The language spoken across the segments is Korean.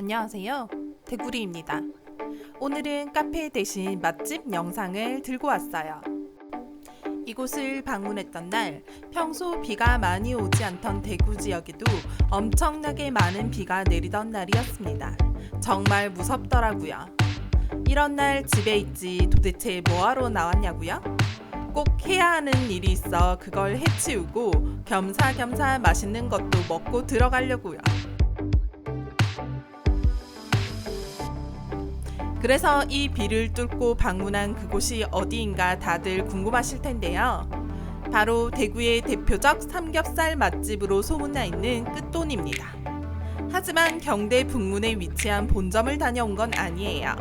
안녕하세요. 대구리입니다. 오늘은 카페 대신 맛집 영상을 들고 왔어요. 이곳을 방문했던 날 평소 비가 많이 오지 않던 대구 지역에도 엄청나게 많은 비가 내리던 날이었습니다. 정말 무섭더라고요. 이런 날 집에 있지 도대체 뭐하러 나왔냐고요? 꼭 해야 하는 일이 있어 그걸 해치우고 겸사겸사 맛있는 것도 먹고 들어가려고요. 그래서 이 비를 뚫고 방문한 그곳이 어디인가 다들 궁금하실 텐데요. 바로 대구의 대표적 삼겹살 맛집으로 소문나 있는 끝돈입니다. 하지만 경대 북문에 위치한 본점을 다녀온 건 아니에요.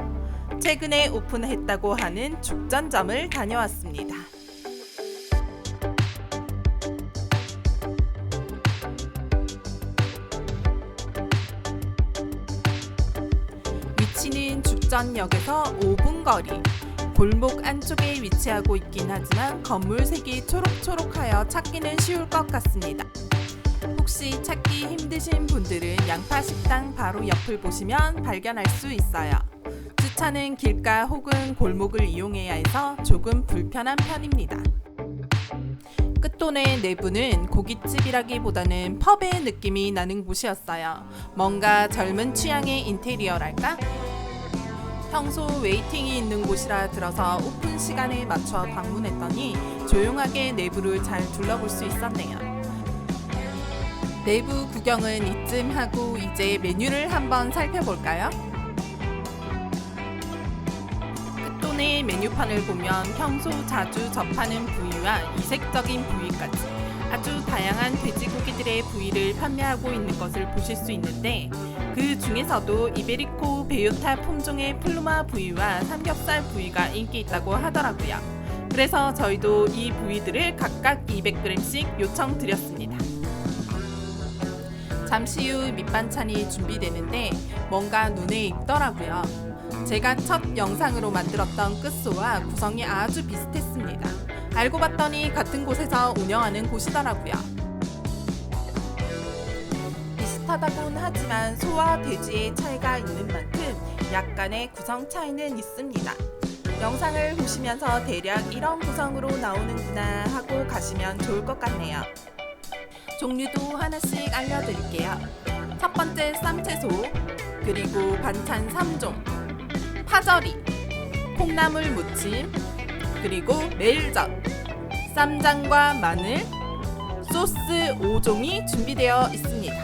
최근에 오픈했다고 하는 죽전점을 다녀왔습니다. 위치는 죽전역에서 5분 거리. 골목 안쪽에 위치하고 있긴 하지만 건물 색이 초록초록하여 찾기는 쉬울 것 같습니다. 혹시 찾기 힘드신 분들은 양파 식당 바로 옆을 보시면 발견할 수 있어요. 주차는 길가 혹은 골목을 이용해야 해서 조금 불편한 편입니다. 끝돈의 내부는 고깃집이라기보다는 펍의 느낌이 나는 곳이었어요. 뭔가 젊은 취향의 인테리어랄까? 평소 웨이팅이 있는 곳이라 들어서 오픈 시간에 맞춰 방문했더니 조용하게 내부를 잘 둘러볼 수 있었네요. 내부 구경은 이쯤 하고 이제 메뉴를 한번 살펴볼까요? 끝돈의 메뉴판을 보면 평소 자주 접하는 부위와 이색적인 부위까지 아주 다양한 돼지고기들의 부위를 판매하고 있는 것을 보실 수 있는데 그 중에서도 이베리코 베요타 품종의 플루마 부위와 삼겹살 부위가 인기 있다고 하더라고요. 그래서 저희도 이 부위들을 각각 200g씩 요청드렸습니다. 잠시 후 밑반찬이 준비되는데 뭔가 눈에 익더라고요. 제가 첫 영상으로 만들었던 끝소와 구성이 아주 비슷했습니다. 알고 봤더니 같은 곳에서 운영하는 곳이더라고요. 비슷하다곤 하지만 소와 돼지의 차이가 있는 만큼 약간의 구성 차이는 있습니다. 영상을 보시면서 대략 이런 구성으로 나오는구나 하고 가시면 좋을 것 같네요. 종류도 하나씩 알려드릴게요. 첫 번째 쌈채소, 그리고 반찬 3종, 파절이, 콩나물 무침, 그리고 메일젓, 쌈장과 마늘, 소스 5종이 준비되어 있습니다.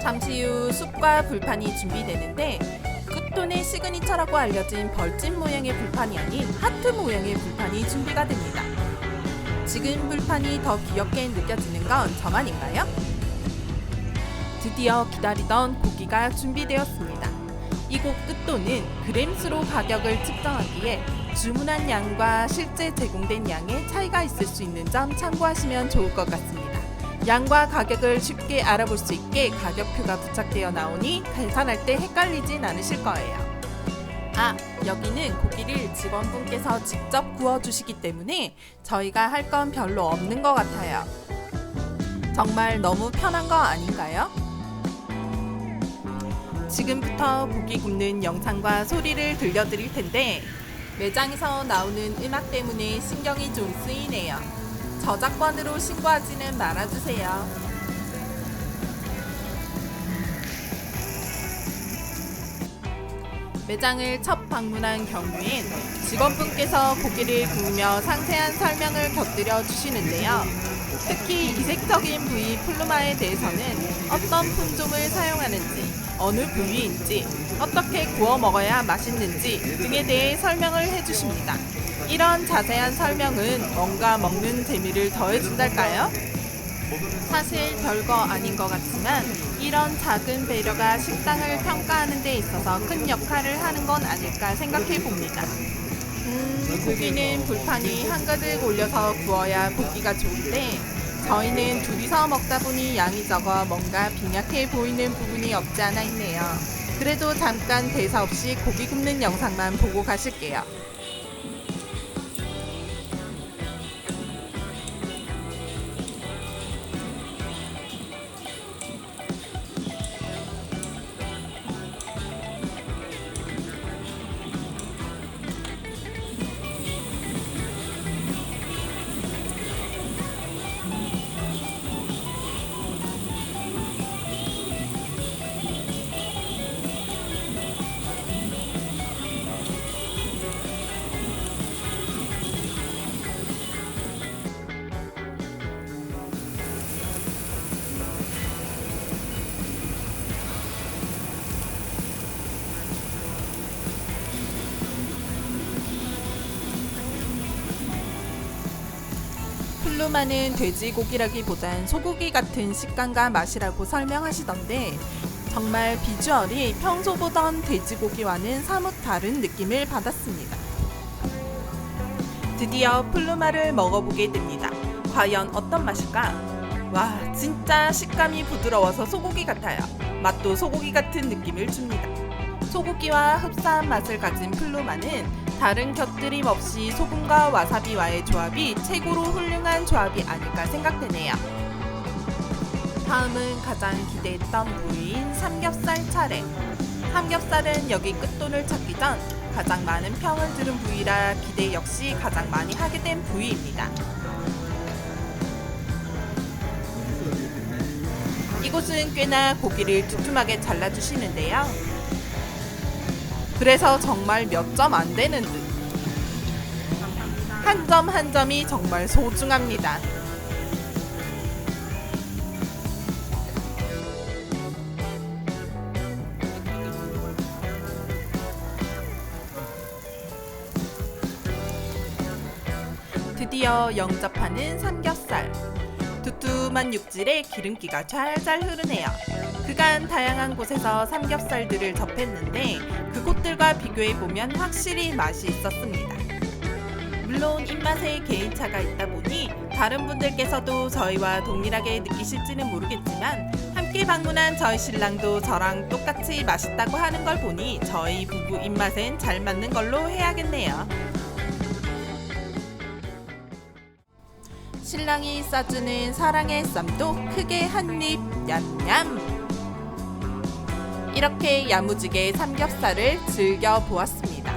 잠시 후 쑥과 불판이 준비되는데 끝돈의 시그니처라고 알려진 벌집 모양의 불판이 아닌 하트 모양의 불판이 준비가 됩니다. 지금 불판이 더 귀엽게 느껴지는 건 저만인가요? 드디어 기다리던 고기가 준비되었습니다. 이곳 끝돈은 그램수로 가격을 측정하기에 주문한 양과 실제 제공된 양의 차이가 있을 수 있는 점 참고하시면 좋을 것 같습니다. 양과 가격을 쉽게 알아볼 수 있게 가격표가 부착되어 나오니 계산할 때 헷갈리진 않으실 거예요. 아, 여기는 고기를 직원분께서 직접 구워주시기 때문에 저희가 할 건 별로 없는 것 같아요. 정말 너무 편한 거 아닌가요? 지금부터 고기 굽는 영상과 소리를 들려드릴 텐데 매장에서 나오는 음악 때문에 신경이 좀 쓰이네요. 저작권으로 신고하지는 말아주세요. 매장을 첫 방문한 경우엔 직원분께서 고기를 구우며 상세한 설명을 곁들여 주시는데요. 특히 이색적인 부위 플루마에 대해서는 어떤 품종을 사용하는지, 어느 부위인지, 어떻게 구워 먹어야 맛있는지 등에 대해 설명을 해주십니다. 이런 자세한 설명은 뭔가 먹는 재미를 더해준달까요? 사실 별거 아닌 것 같지만 이런 작은 배려가 식당을 평가하는 데 있어서 큰 역할을 하는 건 아닐까 생각해 봅니다. 음, 고기는 불판이 한가득 올려서 구워야 보기가 좋은데 저희는 둘이서 먹다 보니 양이 적어 뭔가 빈약해 보이는 부분이 없지 않아 있네요. 그래도 잠깐 대사 없이 고기 굽는 영상만 보고 가실게요. 플루마는 돼지고기라기보단 소고기 같은 식감과 맛이라고 설명하시던데 정말 비주얼이 평소 보던 돼지고기와는 사뭇 다른 느낌을 받았습니다. 드디어 플루마를 먹어보게 됩니다. 과연 어떤 맛일까? 와, 진짜 식감이 부드러워서 소고기 같아요. 맛도 소고기 같은 느낌을 줍니다. 소고기와 흡사한 맛을 가진 플루마는 다른 곁들임 없이 소금과 와사비와의 조합이 최고로 훌륭한 조합이 아닐까 생각되네요. 다음은 가장 기대했던 부위인 삼겹살 차례. 삼겹살은 여기 끝돈을 찾기 전 가장 많은 평을 들은 부위라 기대 역시 가장 많이 하게 된 부위입니다. 이곳은 꽤나 고기를 두툼하게 잘라주시는데요. 그래서 정말 몇 점 안 되는 듯. 한 점 한 점이 정말 소중합니다. 드디어 영접하는 삼겹살. 두툼한 육질에 기름기가 잘 잘 흐르네요. 그간 다양한 곳에서 삼겹살들을 접했는데 그곳들과 비교해 보면 확실히 맛이 있었습니다. 물론 입맛에 개인차가 있다 보니 다른 분들께서도 저희와 동일하게 느끼실지는 모르겠지만 함께 방문한 저희 신랑도 저랑 똑같이 맛있다고 하는 걸 보니 저희 부부 입맛엔 잘 맞는 걸로 해야겠네요. 신랑이 싸주는 사랑의 쌈도 크게 한 입 냠냠. 이렇게 야무지게 삼겹살을 즐겨 보았습니다.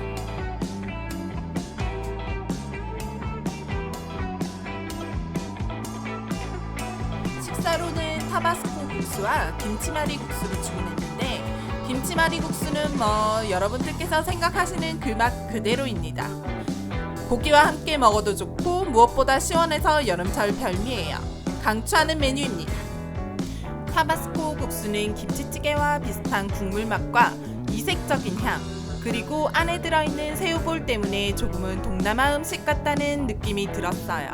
식사로는 타바스코 국수와 김치말이 국수를 주문했는데 김치말이 국수는 뭐 여러분들께서 생각하시는 그 맛 그대로입니다. 고기와 함께 먹어도 좋고 무엇보다 시원해서 여름철 별미예요. 강추하는 메뉴입니다. 타바스코 국수는 김치찌개와 비슷한 국물 맛과 이색적인 향 그리고 안에 들어있는 새우볼 때문에 조금은 동남아 음식 같다는 느낌이 들었어요.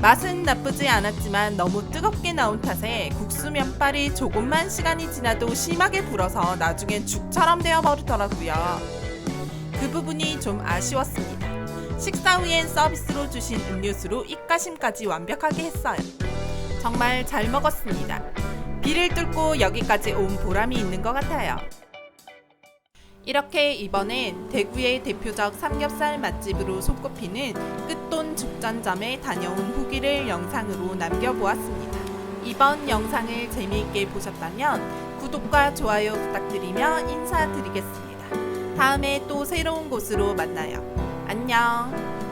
맛은 나쁘지 않았지만 너무 뜨겁게 나온 탓에 국수 면발이 조금만 시간이 지나도 심하게 불어서 나중엔 죽처럼 되어 버리더라고요. 그 부분이 좀 아쉬웠습니다. 식사 후엔 서비스로 주신 음료수로 입가심까지 완벽하게 했어요. 정말 잘 먹었습니다. 비를 뚫고 여기까지 온 보람이 있는 것 같아요. 이렇게 이번엔 대구의 대표적 삼겹살 맛집으로 손꼽히는 끝돈 죽전점에 다녀온 후기를 영상으로 남겨보았습니다. 이번 영상을 재미있게 보셨다면 구독과 좋아요 부탁드리며 인사드리겠습니다. 다음에 또 새로운 곳으로 만나요. 안녕.